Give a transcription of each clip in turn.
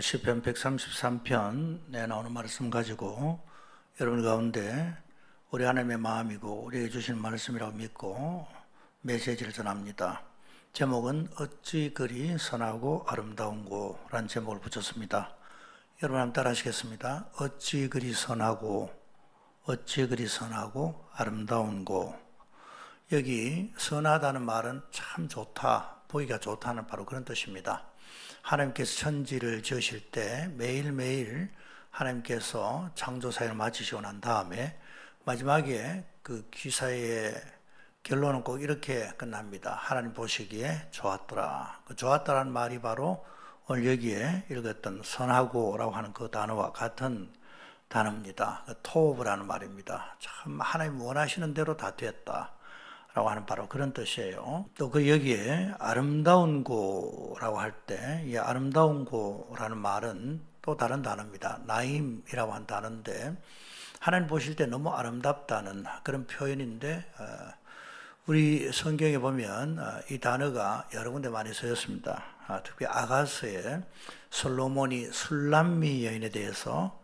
시편 133편에 나오는 말씀 가지고 여러분 가운데 우리 하나님의 마음이고 우리에게 주시는 말씀이라고 믿고 메시지를 전합니다. 제목은 어찌 그리 선하고 아름다운고라는 제목을 붙였습니다. 여러분 한번 따라 하시겠습니다. 어찌 그리 선하고 어찌 그리 선하고 아름다운고 여기 선하다는 말은 참 좋다, 보기가 좋다는 바로 그런 뜻입니다. 하나님께서 천지를 지으실 때 매일매일 하나님께서 창조사를 마치시고 난 다음에 마지막에 그 기사의 결론은 꼭 이렇게 끝납니다. 하나님 보시기에 좋았더라. 그 좋았더라는 말이 바로 오늘 여기에 읽었던 선하고라고 하는 그 단어와 같은 단어입니다. 그 토브라는 말입니다. 참 하나님 원하시는 대로 다 됐다. 라고 하는 바로 그런 뜻이에요. 또 그 여기에 아름다운 고라고 할 때 이 아름다운 고라는 말은 또 다른 단어입니다. 나임이라고 한 단어인데 하나님 보실 때 너무 아름답다는 그런 표현인데 어, 우리 성경에 보면 어, 이 단어가 여러 군데 많이 쓰였습니다. 아, 특히 아가스에 솔로몬이 술람미 여인에 대해서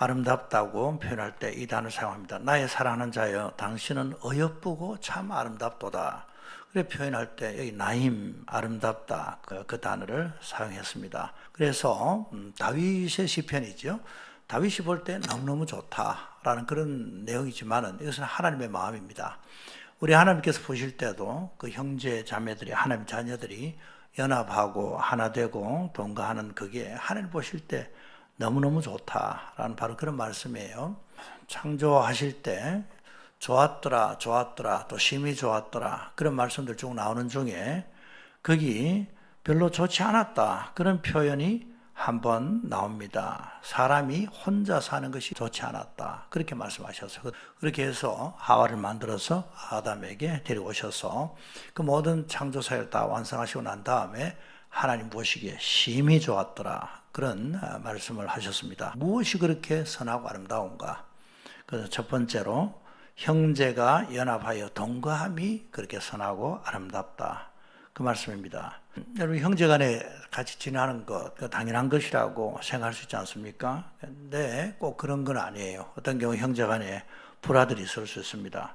아름답다고 표현할 때 이 단어를 사용합니다. 나의 사랑하는 자여, 당신은 어여쁘고 참 아름답도다. 그래 표현할 때 여기 나임 아름답다 그, 그 단어를 사용했습니다. 그래서 음, 다윗의 시편이죠. 다윗이 볼 때 너무너무 좋다라는 그런 내용이지만은 이것은 하나님의 마음입니다. 우리 하나님께서 보실 때도 그 형제 자매들이 하나님 자녀들이 연합하고 하나 되고 동거하는 그게 하나님 보실 때 너무너무 좋다라는 바로 그런 말씀이에요. 창조하실 때 좋았더라, 좋았더라, 또 심히 좋았더라 그런 말씀들 쭉 나오는 중에 거기 별로 좋지 않았다 그런 표현이 한 번 나옵니다. 사람이 혼자 사는 것이 좋지 않았다. 그렇게 말씀하셔서 그렇게 해서 하와를 만들어서 아담에게 데리고 오셔서 그 모든 창조사를 다 완성하시고 난 다음에 하나님 보시기에 심히 좋았더라. 그런 말씀을 하셨습니다. 무엇이 그렇게 선하고 아름다운가? 그래서 첫 번째로 형제가 연합하여 동거함이 그렇게 선하고 아름답다. 그 말씀입니다. 여러분 형제 간에 같이 지내는 것 당연한 것이라고 생각할 수 있지 않습니까? 근데 꼭 그런 건 아니에요. 어떤 경우 형제 간에 불화들이 있을 수 있습니다.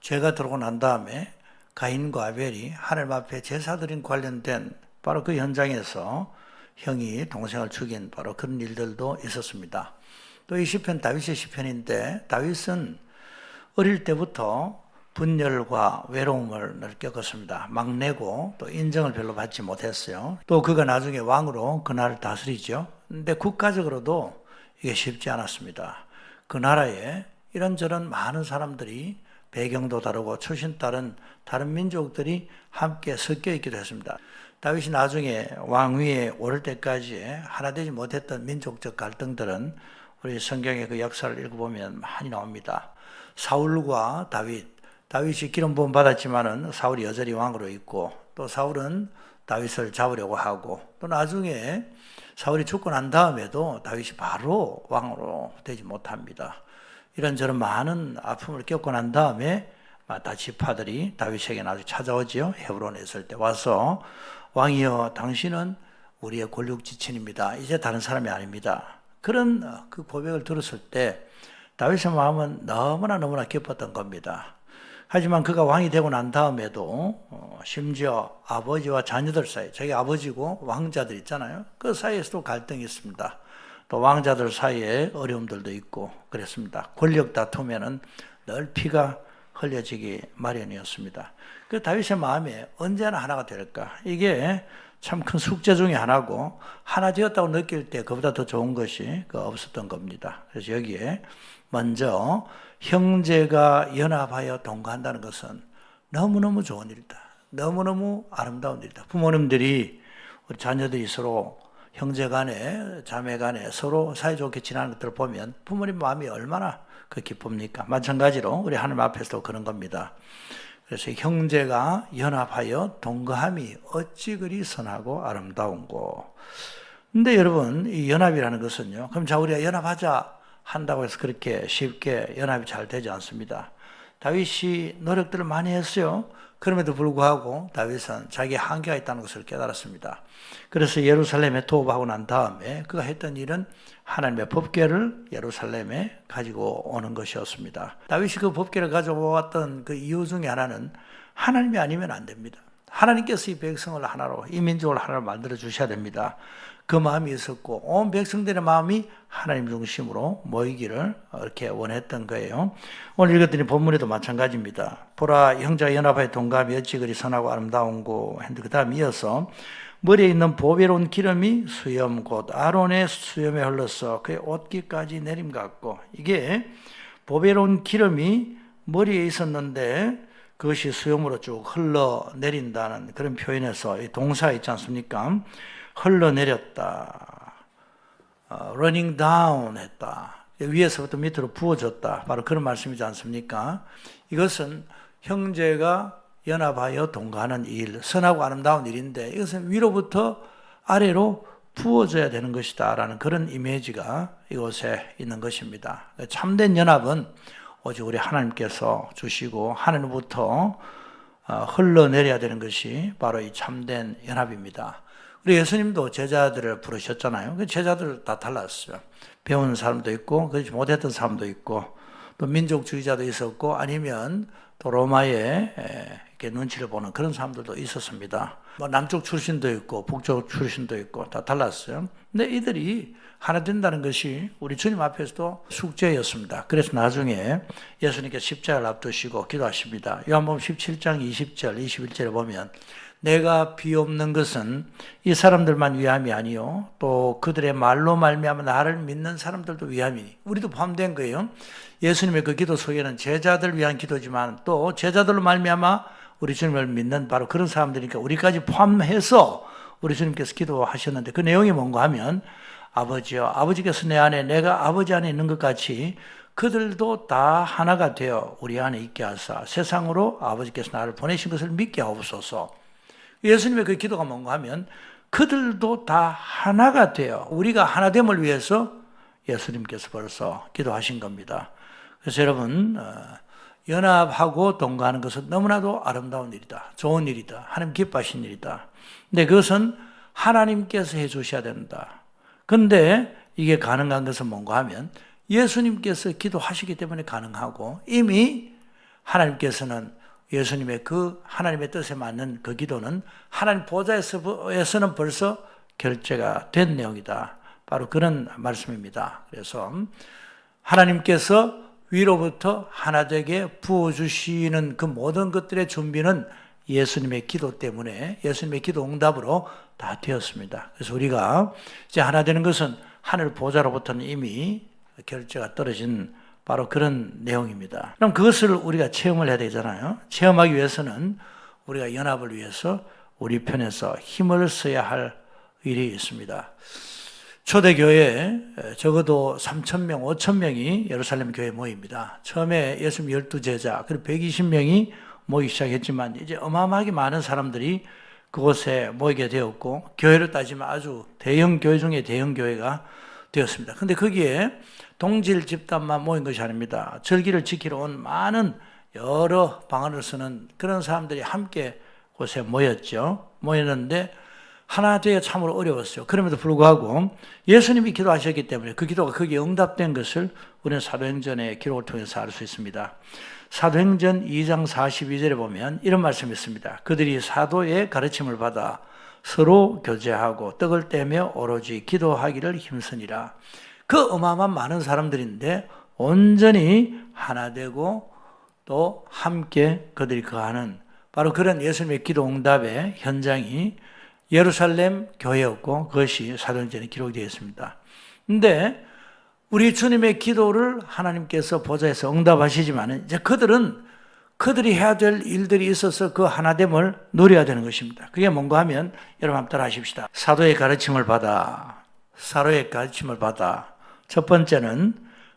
죄가 들어오고 난 다음에 가인과 아벨이 하나님 앞에 제사드린 관련된 바로 그 현장에서 형이 동생을 죽인 바로 그런 일들도 있었습니다. 또 이 시편 다윗의 시편인데 다윗은 어릴 때부터 분열과 외로움을 느꼈습니다. 막내고 또 인정을 별로 받지 못했어요. 또 그가 나중에 왕으로 그 나라를 다스리죠. 근데 국가적으로도 이게 쉽지 않았습니다. 그 나라에 이런저런 많은 사람들이 배경도 다르고 출신 다른 다른 민족들이 함께 섞여 있기도 했습니다. 다윗이 나중에 왕위에 오를 때까지 하나 되지 못했던 민족적 갈등들은 우리 성경의 그 역사를 읽어보면 많이 나옵니다. 사울과 다윗, 다윗이 기름 부음 받았지만은 사울이 여전히 왕으로 있고 또 사울은 다윗을 잡으려고 하고 또 나중에 사울이 죽고 난 다음에도 다윗이 바로 왕으로 되지 못합니다. 이런저런 많은 아픔을 겪고 난 다음에 다 지파들이 다윗에게 나중에 찾아오지요. 헤브론에 있을 때 와서 왕이여 당신은 우리의 권력 지친입니다. 이제 다른 사람이 아닙니다. 그런 그 고백을 들었을 때 다윗의 마음은 너무나 너무나 기뻤던 겁니다. 하지만 그가 왕이 되고 난 다음에도 어, 심지어 아버지와 자녀들 사이, 자기 아버지고 왕자들 있잖아요. 그 사이에서도 갈등이 있습니다. 또 왕자들 사이에 어려움들도 있고 그랬습니다. 권력 다투면은 늘 피가 흘려지기 마련이었습니다. 그 다윗의 마음에 언제나 하나가 될까? 이게 참 큰 숙제 중의 하나고 하나 되었다고 느낄 때 그보다 더 좋은 것이 그 없었던 겁니다. 그래서 여기에 먼저 형제가 연합하여 동거한다는 것은 너무너무 좋은 일이다. 너무너무 아름다운 일이다. 부모님들이 우리 자녀들이 서로 형제 간에 자매 간에 서로 사이좋게 지내는 것들을 보면 부모님 마음이 얼마나 그 기쁩니까? 마찬가지로 우리 하나님 앞에서도 그런 겁니다. 그래서 형제가 연합하여 동거함이 어찌 그리 선하고 아름다운고. 근데 여러분, 이 연합이라는 것은요. 그럼 자, 우리가 연합하자 한다고 해서 그렇게 쉽게 연합이 잘 되지 않습니다. 다윗이 노력들을 많이 했어요. 그럼에도 불구하고 다윗은 자기 한계가 있다는 것을 깨달았습니다. 그래서 예루살렘에 도읍하고 난 다음에 그가 했던 일은 하나님의 법궤를 예루살렘에 가지고 오는 것이었습니다. 다윗이 그 법궤를 가져왔던 그 이유 중에 하나는 하나님이 아니면 안 됩니다. 하나님께서 이 백성을 하나로, 이 민족을 하나로 만들어 주셔야 됩니다. 그 마음이 있었고, 온 백성들의 마음이 하나님 중심으로 모이기를 이렇게 원했던 거예요. 오늘 읽었더니 본문에도 마찬가지입니다. 보라, 형제와 연합하여 동감이 어찌 그리 선하고 아름다운고 했는데 그 다음 이어서 머리에 있는 보배로운 기름이 수염 곧 아론의 수염에 흘러서 그의 옷깃까지 내림 같고 이게 보배로운 기름이 머리에 있었는데 그것이 수염으로 쭉 흘러 내린다는 그런 표현에서 이 동사 있지 않습니까? 흘러내렸다. 어, running down 했다. 위에서부터 밑으로 부어졌다. 바로 그런 말씀이지 않습니까? 이것은 형제가 연합하여 동거하는 일, 선하고 아름다운 일인데 이것은 위로부터 아래로 부어져야 되는 것이다. 라는 그런 이미지가 이곳에 있는 것입니다. 참된 연합은 오직 우리 하나님께서 주시고 하늘부터 어, 흘러내려야 되는 것이 바로 이 참된 연합입니다. 우리 예수님도 제자들을 부르셨잖아요. 그 제자들 다 달랐어요. 배우는 사람도 있고, 그렇지 못했던 사람도 있고, 또 민족주의자도 있었고, 아니면 또 로마에 이렇게 눈치를 보는 그런 사람들도 있었습니다. 뭐 남쪽 출신도 있고, 북쪽 출신도 있고, 다 달랐어요. 근데 이들이 하나 된다는 것이 우리 주님 앞에서도 숙제였습니다. 그래서 나중에 예수님께 십자가를 앞두시고 기도하십니다. 요한복음 17장 20절, 21절에 보면 내가 비옵는 것은 이 사람들만 위함이 아니요 또 그들의 말로 말미암아 나를 믿는 사람들도 위함이니 우리도 포함된 거예요. 예수님의 그 기도 속에는 제자들 위한 기도지만 또 제자들로 말미암아 우리 주님을 믿는 바로 그런 사람들이니까 우리까지 포함해서 우리 주님께서 기도하셨는데 그 내용이 뭔가 하면 아버지요 아버지께서 내 안에 내가 아버지 안에 있는 것 같이 그들도 다 하나가 되어 우리 안에 있게 하사 세상으로 아버지께서 나를 보내신 것을 믿게 하옵소서. 예수님의 그 기도가 뭔가 하면 그들도 다 하나가 되어 우리가 하나됨을 위해서 예수님께서 벌써 기도하신 겁니다. 그래서 여러분 어, 연합하고 동거하는 것은 너무나도 아름다운 일이다. 좋은 일이다. 하나님 기뻐하신 일이다. 근데 그것은 하나님께서 해 주셔야 된다. 근데 이게 가능한 것은 뭔가 하면 예수님께서 기도하시기 때문에 가능하고 이미 하나님께서는 예수님의 그 하나님의 뜻에 맞는 그 기도는 하나님 보좌에서는 벌써 결제가 된 내용이다. 바로 그런 말씀입니다. 그래서 하나님께서 위로부터 하나 되게 부어 주시는 그 모든 것들의 준비는 예수님의 기도 때문에 예수님의 기도 응답으로 다 되었습니다. 그래서 우리가 이제 하나 되는 것은 하늘 보좌로부터는 이미 결제가 떨어진 바로 그런 내용입니다. 그럼 그것을 우리가 체험을 해야 되잖아요. 체험하기 위해서는 우리가 연합을 위해서 우리 편에서 힘을 써야 할 일이 있습니다. 초대교회에 적어도 3,000명, 5,000명이 예루살렘 교회에 모입니다. 처음에 예수님 12제자, 그리고 120명이 모이기 시작했지만 이제 어마어마하게 많은 사람들이 그곳에 모이게 되었고, 교회를 따지면 아주 대형 교회 중에 대형 교회가 되었습니다. 근데 거기에 동질 집단만 모인 것이 아닙니다. 절기를 지키러 온 많은 여러 방언을 쓰는 그런 사람들이 함께 곳에 모였죠. 모였는데 하나 되어 참으로 어려웠어요. 그럼에도 불구하고 예수님이 기도하셨기 때문에 그 기도가 거기에 응답된 것을 우리는 사도행전의 기록을 통해서 알 수 있습니다. 사도행전 2장 42절에 보면 이런 말씀이 있습니다. 그들이 사도의 가르침을 받아 서로 교제하고 떡을 떼며 오로지 기도하기를 힘쓰니라. 그 어마어마한 많은 사람들인데 온전히 하나 되고 또 함께 그들이 거하는 바로 그런 예수님의 기도 응답의 현장이 예루살렘 교회였고 그것이 사도행전에 기록되어 있습니다. 근데 우리 주님의 기도를 하나님께서 보좌에서 응답하시지만 이제 그들은 그들이 해야 될 일들이 있어서 그 하나됨을 누려야 되는 것입니다. 그게 뭔가 하면 여러분 한번 따라 하십시다. 사도의 가르침을 받아, 사도의 가르침을 받아. 첫 번째는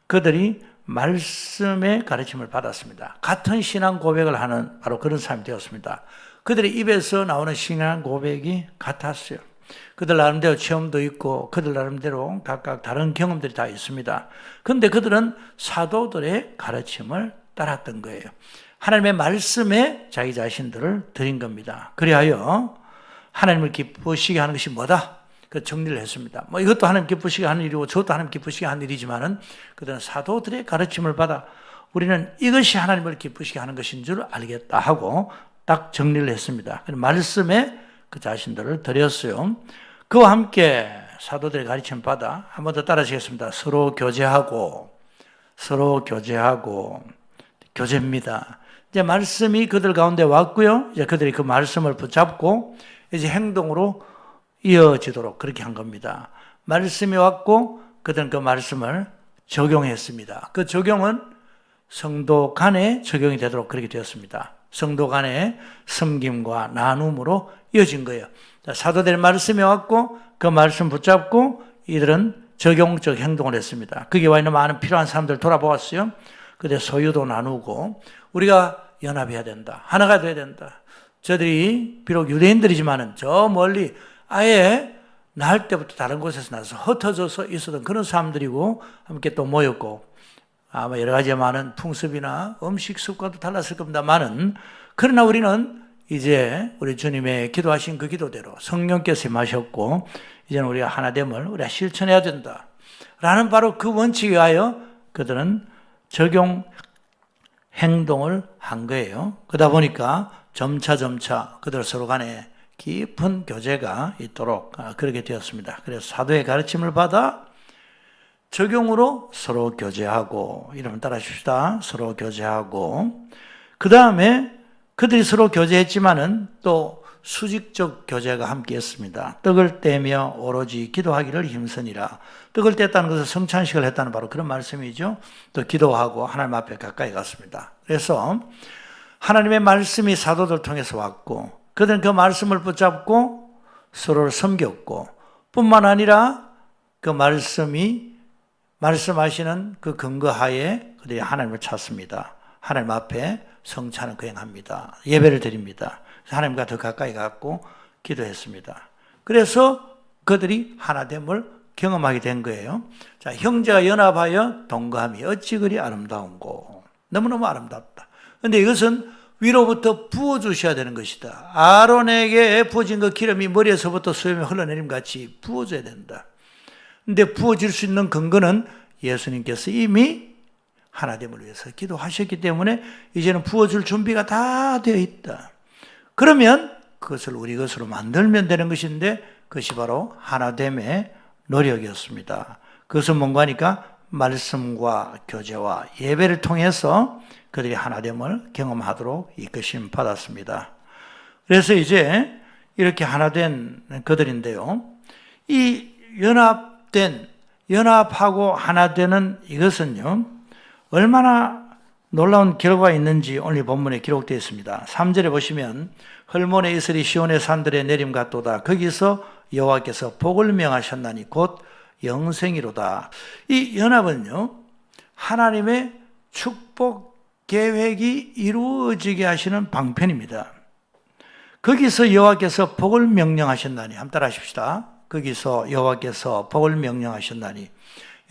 그들이 말씀의 가르침을 받았습니다. 같은 신앙 고백을 하는 바로 그런 사람이 되었습니다. 그들의 입에서 나오는 신앙 고백이 같았어요. 그들 나름대로 체험도 있고 그들 나름대로 각각 다른 경험들이 다 있습니다. 그런데 그들은 사도들의 가르침을 따랐던 거예요. 하나님의 말씀에 자기 자신들을 드린 겁니다. 그리하여 하나님을 기쁘시게 하는 것이 뭐다? 그 정리를 했습니다. 뭐 이것도 하나님 기쁘시게 하는 일이고 저것도 하나님 기쁘시게 하는 일이지만은 그들은 사도들의 가르침을 받아 우리는 이것이 하나님을 기쁘시게 하는 것인 줄 알겠다 하고 딱 정리를 했습니다. 말씀에 그 자신들을 드렸어요. 그와 함께 사도들의 가르침 받아 한 번 더 따라하시겠습니다. 서로 교제하고 서로 교제하고 교제입니다. 이제 말씀이 그들 가운데 왔고요. 이제 그들이 그 말씀을 붙잡고 이제 행동으로 이어지도록 그렇게 한 겁니다. 말씀이 왔고 그들은 그 말씀을 적용했습니다. 그 적용은 성도 간에 적용이 되도록 그렇게 되었습니다. 성도 간의 섬김과 나눔으로 이어진 거예요. 사도들 말씀이 왔고 그 말씀 붙잡고 이들은 적용적 행동을 했습니다. 거기에 와 있는 많은 필요한 사람들 돌아보았어요. 그때 소유도 나누고 우리가 연합해야 된다. 하나가 돼야 된다. 저들이 비록 유대인들이지만은 저 멀리 아예 날 때부터 다른 곳에서 나서 흩어져서 있었던 그런 사람들이고 함께 또 모였고 아마 여러 가지 많은 풍습이나 음식 습관도 달랐을 겁니다만은 그러나 우리는 이제 우리 주님의 기도하신 그 기도대로 성령께서 임하셨고 이제는 우리가 하나됨을 우리가 실천해야 된다. 라는 바로 그 원칙에 하여 그들은 적용 행동을 한 거예요. 그러다 보니까 점차 점차 그들 서로 간에 깊은 교제가 있도록 아, 그렇게 되었습니다. 그래서 사도의 가르침을 받아 적용으로 서로 교제하고 이러면 따라 주시다. 서로 교제하고 그 다음에 그들이 서로 교제했지만은 또 수직적 교제가 함께했습니다. 떡을 떼며 오로지 기도하기를 힘쓰니라. 떡을 뗐다는 것은 성찬식을 했다는 바로 그런 말씀이죠. 또 기도하고 하나님 앞에 가까이 갔습니다. 그래서 하나님의 말씀이 사도들 통해서 왔고 그들은 그 말씀을 붙잡고 서로를 섬겼고 뿐만 아니라 그 말씀이 말씀하시는 그 근거하에 그들이 하나님을 찾습니다. 하나님 앞에 성찬을 거행합니다. 예배를 드립니다. 하나님과 더 가까이 갔고 기도했습니다. 그래서 그들이 하나됨을 경험하게 된 거예요. 자, 형제가 연합하여 동감이 어찌 그리 아름다운고. 너무너무 아름답다. 근데 이것은 위로부터 부어주셔야 되는 것이다. 아론에게 부어진 그 기름이 머리에서부터 수염이 흘러내림 같이 부어줘야 된다. 근데 부어질 수 있는 근거는 예수님께서 이미 하나됨을 위해서 기도하셨기 때문에 이제는 부어줄 준비가 다 되어 있다. 그러면 그것을 우리 것으로 만들면 되는 것인데 그것이 바로 하나됨의 노력이었습니다. 그것은 뭔가 하니까 말씀과 교제와 예배를 통해서 그들이 하나됨을 경험하도록 이끄심 받았습니다. 그래서 이제 이렇게 하나된 그들인데요. 이 연합된, 연합하고 하나되는 이것은요, 얼마나 놀라운 결과가 있는지 오늘 본문에 기록되어 있습니다. 3절에 보시면 헐몬의 이슬이 시온의 산들에 내림 같도다. 거기서 여호와께서 복을 명하셨나니 곧 영생이로다. 이 연합은요. 하나님의 축복 계획이 이루어지게 하시는 방편입니다. 거기서 여호와께서 복을 명령하셨나니 한번 따라 하십시다. 거기서 여호와께서 복을 명령하셨나니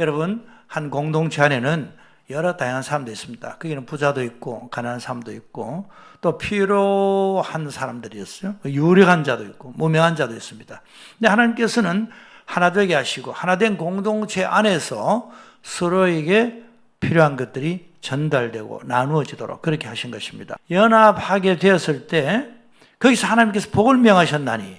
여러분 한 공동체 안에는 여러 다양한 사람도 있습니다. 거기는 부자도 있고 가난한 사람도 있고 또 필요한 사람들이 있어요. 유력한 자도 있고 무명한 자도 있습니다. 근데 하나님께서는 하나 되게 하시고 하나 된 공동체 안에서 서로에게 필요한 것들이 전달되고 나누어지도록 그렇게 하신 것입니다. 연합하게 되었을 때 거기서 하나님께서 복을 명하셨나니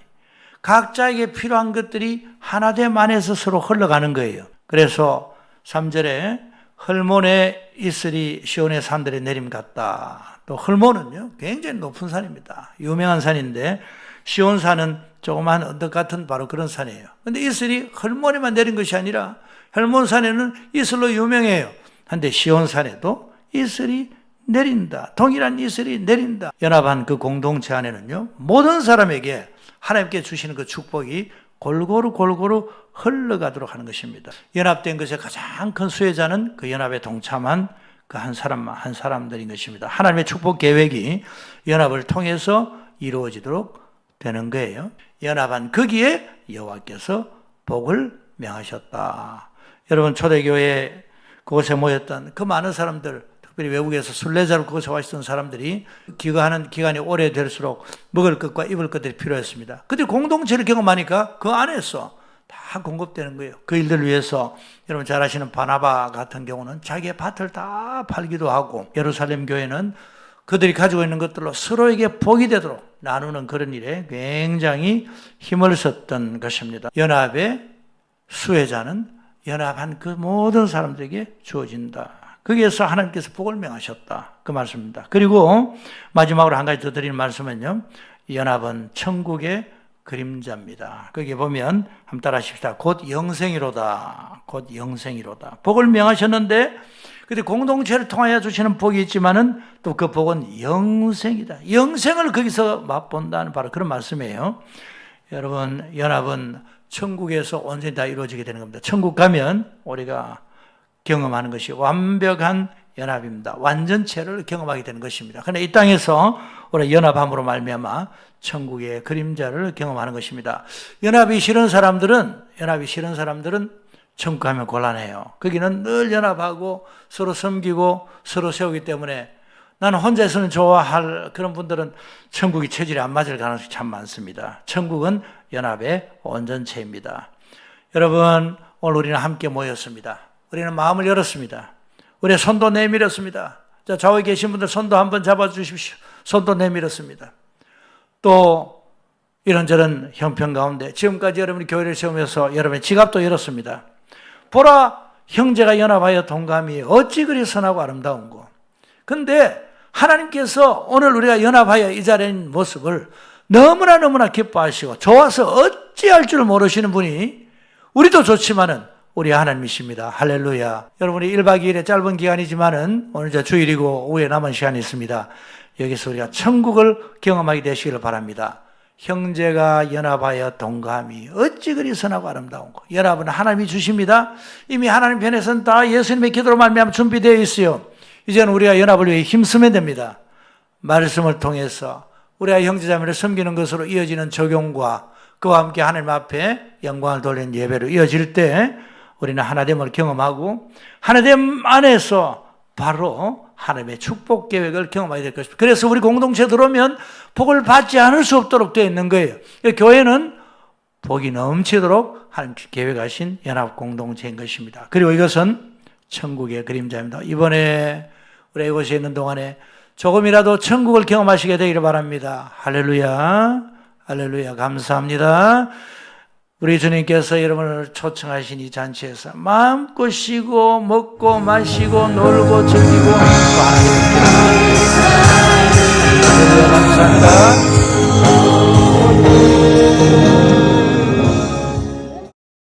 각자에게 필요한 것들이 하나됨 안에서 서로 흘러가는 거예요. 그래서 3절에 헐몬에 이슬이 시온의 산들에 내림 같다. 또 헐몬은요, 굉장히 높은 산입니다. 유명한 산인데, 시온산은 조그만 언덕 같은 바로 그런 산이에요. 근데 이슬이 헐몬에만 내린 것이 아니라, 헐몬산에는 이슬로 유명해요. 근데 시온산에도 이슬이 내린다. 동일한 이슬이 내린다. 연합한 그 공동체 안에는요, 모든 사람에게 하나님께 주시는 그 축복이 골고루 골고루 흘러가도록 하는 것입니다. 연합된 것의 가장 큰 수혜자는 그 연합에 동참한 그 한 사람 한 사람들인 것입니다. 하나님의 축복 계획이 연합을 통해서 이루어지도록 되는 거예요. 연합한 거기에 여호와께서 복을 명하셨다. 여러분 초대교회 그곳에 모였던 그 많은 사람들 특별히 외국에서 순례자로 그것에 와 있던 사람들이 기거하는 기간이 오래될수록 먹을 것과 입을 것들이 필요했습니다. 근데 공동체를 경험하니까 그 안에서 다 공급되는 거예요. 그 일들을 위해서 여러분 잘 아시는 바나바 같은 경우는 자기의 밭을 다 팔기도 하고 예루살렘 교회는 그들이 가지고 있는 것들로 서로에게 복이 되도록 나누는 그런 일에 굉장히 힘을 썼던 것입니다. 연합의 수혜자는 연합한 그 모든 사람들에게 주어진다. 거기에서 하나님께서 복을 명하셨다. 그 말씀입니다. 그리고 마지막으로 한 가지 더 드리는 말씀은요. 연합은 천국의 그림자입니다. 거기 보면 한번 따라 하십시다. 곧 영생이로다. 곧 영생이로다. 복을 명하셨는데 근데 공동체를 통하여 주시는 복이 있지만은 또 그 복은 영생이다. 영생을 거기서 맛본다는 바로 그런 말씀이에요. 여러분, 연합은 천국에서 온전히 다 이루어지게 되는 겁니다. 천국 가면 우리가 경험하는 것이 완벽한 연합입니다. 완전체를 경험하게 되는 것입니다. 그러나 이 땅에서 우리 연합함으로 말미암아 천국의 그림자를 경험하는 것입니다. 연합이 싫은 사람들은 연합이 싫은 사람들은 천국 가면 곤란해요. 거기는 늘 연합하고 서로 섬기고 서로 세우기 때문에 나는 혼자서는 좋아할 그런 분들은 천국이 체질이 안 맞을 가능성이 참 많습니다. 천국은 연합의 온전체입니다. 여러분, 오늘 우리는 함께 모였습니다. 우리는 마음을 열었습니다. 우리의 손도 내밀었습니다. 자, 좌우에 계신 분들 손도 한번 잡아 주십시오. 손도 내밀었습니다. 또 이런저런 형편 가운데 지금까지 여러분이 교회를 세우면서 여러분의 지갑도 열었습니다. 보라 형제가 연합하여 동감이 어찌 그리 선하고 아름다운고. 근데 하나님께서 오늘 우리가 연합하여 이 자리에 모습을 너무나 너무나 기뻐하시고 좋아서 어찌할 줄 모르시는 분이 우리도 좋지만은 우리 하나님이십니다. 할렐루야. 여러분이 1박 2일의 짧은 기간이지만은 오늘 저 주일이고 오후에 남은 시간이 있습니다. 여기서 우리가 천국을 경험하게 되시기를 바랍니다. 형제가 연합하여 동감이 어찌 그리 선하고 아름다운 거. 연합은 하나님이 주십니다. 이미 하나님 편에서는 다 예수님의 기도로 말미암아 준비되어 있어요. 이제는 우리가 연합을 위해 힘쓰면 됩니다. 말씀을 통해서 우리가 형제자매를 섬기는 것으로 이어지는 적용과 그와 함께 하나님 앞에 영광을 돌리는 예배로 이어질 때 우리는 하나됨을 경험하고 하나됨 안에서 바로 하나님의 축복 계획을 경험하게 될 것입니다. 그래서 우리 공동체 들어오면 복을 받지 않을 수 없도록 되어 있는 거예요. 교회는 복이 넘치도록 하나님 계획하신 연합 공동체인 것입니다. 그리고 이것은 천국의 그림자입니다. 이번에 우리가 이곳에 있는 동안에 조금이라도 천국을 경험하시게 되기를 바랍니다. 할렐루야. 할렐루야. 감사합니다. 우리 주님께서 여러분을 초청하신 이 잔치에서 마음껏 쉬고 먹고 마시고 놀고 즐기고 감사합니다. 감사합니다.